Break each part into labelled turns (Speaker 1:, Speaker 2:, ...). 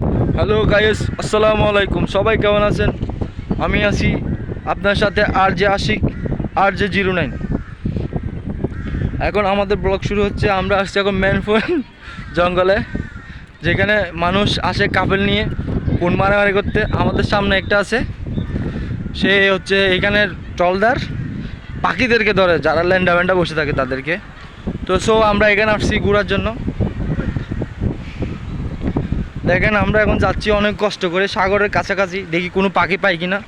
Speaker 1: Hello guys আসসালামু আলাইকুম সবাই কেমন আছেন? আমি আছি আপনার সাথে R J Ashik R J zero nine. এখন আমাদের ব্লগ শুরু হচ্ছে। আমরা আসছি এখন ম্যানফোন জঙ্গলে, যেখানে মানুষ আসে কাপেল নিয়ে কোন মারামারি করতে। আমাদের সামনে একটা আছে। সে হচ্ছে এখানের টলদার পাখিদেরকে ধরে, যারা ল্যান্ডা ব্যান্ডা বসে থাকে তাদেরকে। তো সো আমরা এখানে আসছি ঘোরার জন্য। দেখেন, আমরা এখন যাচ্ছি অনেক কষ্ট করে, সাগরের কাছাকাছি। দেখি কোনো পাখি পাই কিনা।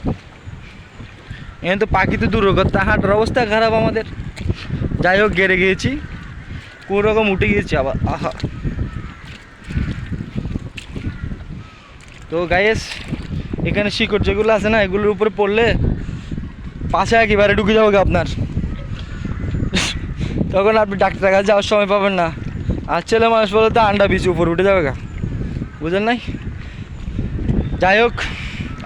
Speaker 1: এখানে তো পাখি তো দূর কথা হাঁটার অবস্থা খারাপ আমাদের। যাই হোক, গেড়ে গিয়েছি। কোনো রকম উঠে গিয়েছি আবার। আহা। তো গাইস এখানে শিকড় যেগুলো আছে না, এগুলোর উপরে পড়লে পাশে একেবারে ঢুকে যাবে আপনার। তখন আপনি ডাক্তার কাছে যাওয়ার সময় পাবেন না। আর ছেলে মানুষ বলে তো আন্ডা বিচ উপরে উঠে যাবে গা। বুঝলেন নাই? যাই হোক,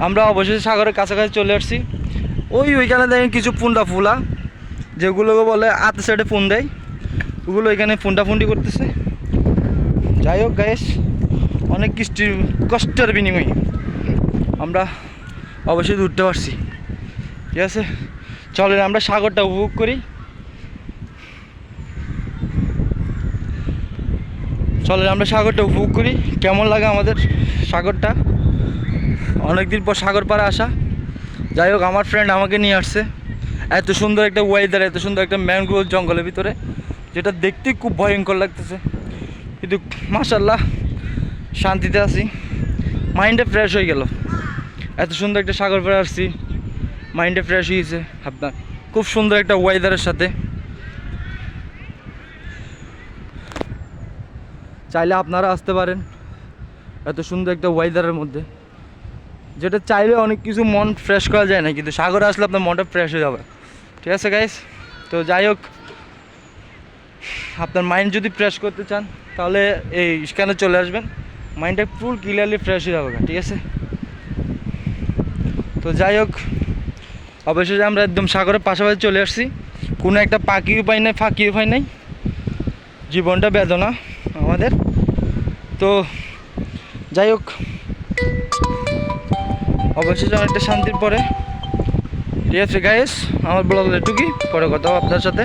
Speaker 1: আমরা অবশেষে সাগরের কাছাকাছি চলে আসছি। ওই ওইখানে দেখেন কিছু ফুন্ডা ফুলা, যেগুলোকে বলে আতে সাইডে ফোন দেয়। ওগুলো ওইখানে ফুন্ডা ফুন্ডি করতেছে। যাই হোক গ্যাস অনেক কষ্টি কষ্টের বিনিময়ে আমরা অবশ্যই উঠতে পারছি। ঠিক আছে? চলেন, আমরা সাগরটা উপভোগ করি। চলেন আমরা সাগরটা উপভোগ করি। কেমন লাগে আমাদের সাগরটা? অনেকদিন পর সাগর পাড়ে আসা। যাই হোক, আমার ফ্রেন্ড আমাকে নিয়ে আসছে। এত সুন্দর একটা ওয়েদার এত সুন্দর একটা ম্যানগ্রোভ জঙ্গলের ভিতরে, যেটা দেখতে খুব ভয়ঙ্কর লাগতেছে। কিন্তু মাসাল্লাহ শান্তিতে আছি। মাইন্ডে ফ্রেশ হয়ে গেল। এত সুন্দর একটা সাগর পাড়ে আসছি। মাইন্ডে ফ্রেশ হয়েছে। আপনার খুব সুন্দর একটা ওয়েদারের সাথে। চাইলে আপনারা আসতে পারেন। এত সুন্দর একটা ওয়েদারের মধ্যে। যেটা চাইলে অনেক কিছু মন ফ্রেশ করা যায় না, কিন্তু সাগরে আসলে আপনার মনটা ফ্রেশ হয়ে যাবে। ঠিক আছে গাইস তো যাই হোক, আপনার মাইন্ড যদি ফ্রেশ করতে চান, তাহলে এই স্ক্যানে চলে আসবেন। মাইন্ডটা ফুল ক্লিয়ারলি ফ্রেশ হয়ে যাবে, ঠিক আছে? তো যাই হোক অবশ্যই আমরা একদম সাগরের পাশাপাশি চলে আসছি। কোনো একটা পাখিও পাই নাই, ফাঁকিও পাই নাই। জীবনটা বেদনা। আমাদের। তো যাই হোক অবশ্যই অনেকটা শান্তির পরে। ঠিক আছে গাইস আমার ব্লগ এটুকুই পরে কথা আপনার সাথে।